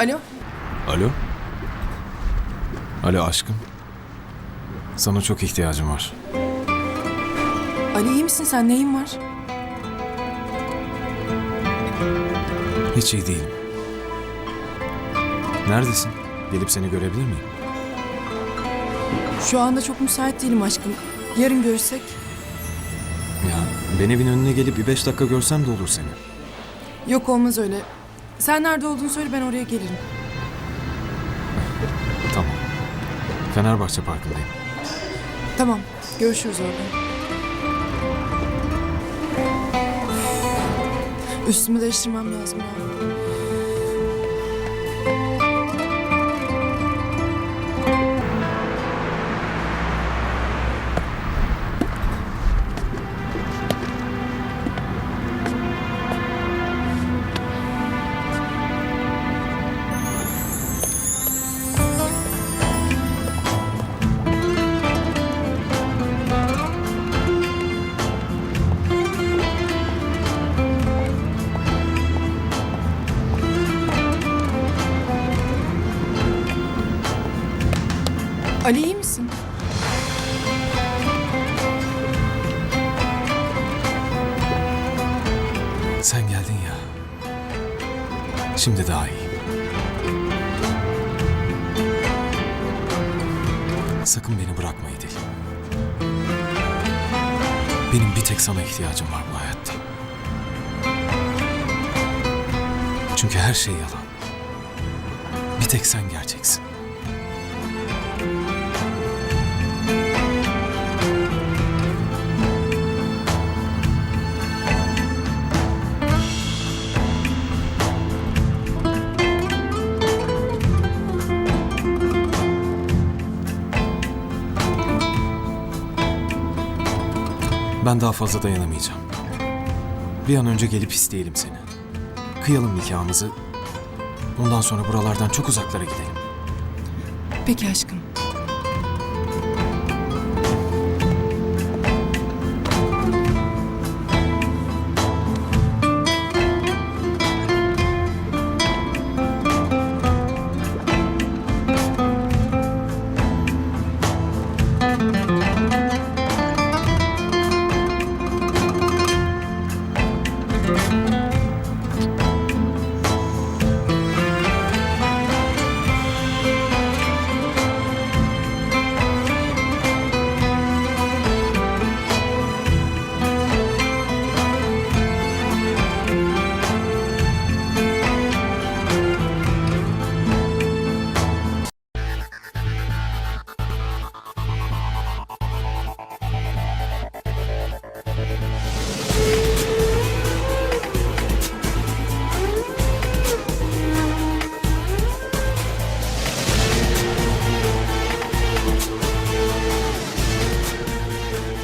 Alo? Alo? Alo aşkım. Sana çok ihtiyacım var. Ali iyi misin sen? Neyin var? Hiç iyi değilim. Neredesin? Gelip seni görebilir miyim? Şu anda çok müsait değilim aşkım. Yarın görüşsek. Ya ben evin önüne gelip bir beş dakika görsem de olur seni. Yok olmaz öyle. Sen nerede olduğunu söyle ben oraya gelirim. Tamam. Fenerbahçe Parkı'ndayım. Tamam. Görüşürüz orada. Üstümü değiştirmem lazım ya. Ali iyi misin? Sen geldin ya. Şimdi daha iyi. Sakın beni bırakma İdil. Benim bir tek sana ihtiyacım var bu hayatta. Çünkü her şey yalan. Bir tek sen gerçeksin. Ben daha fazla dayanamayacağım. Bir an önce gelip isteyelim seni. Kıyalım nikahımızı. Ondan sonra buralardan çok uzaklara gidelim. Peki aşkım.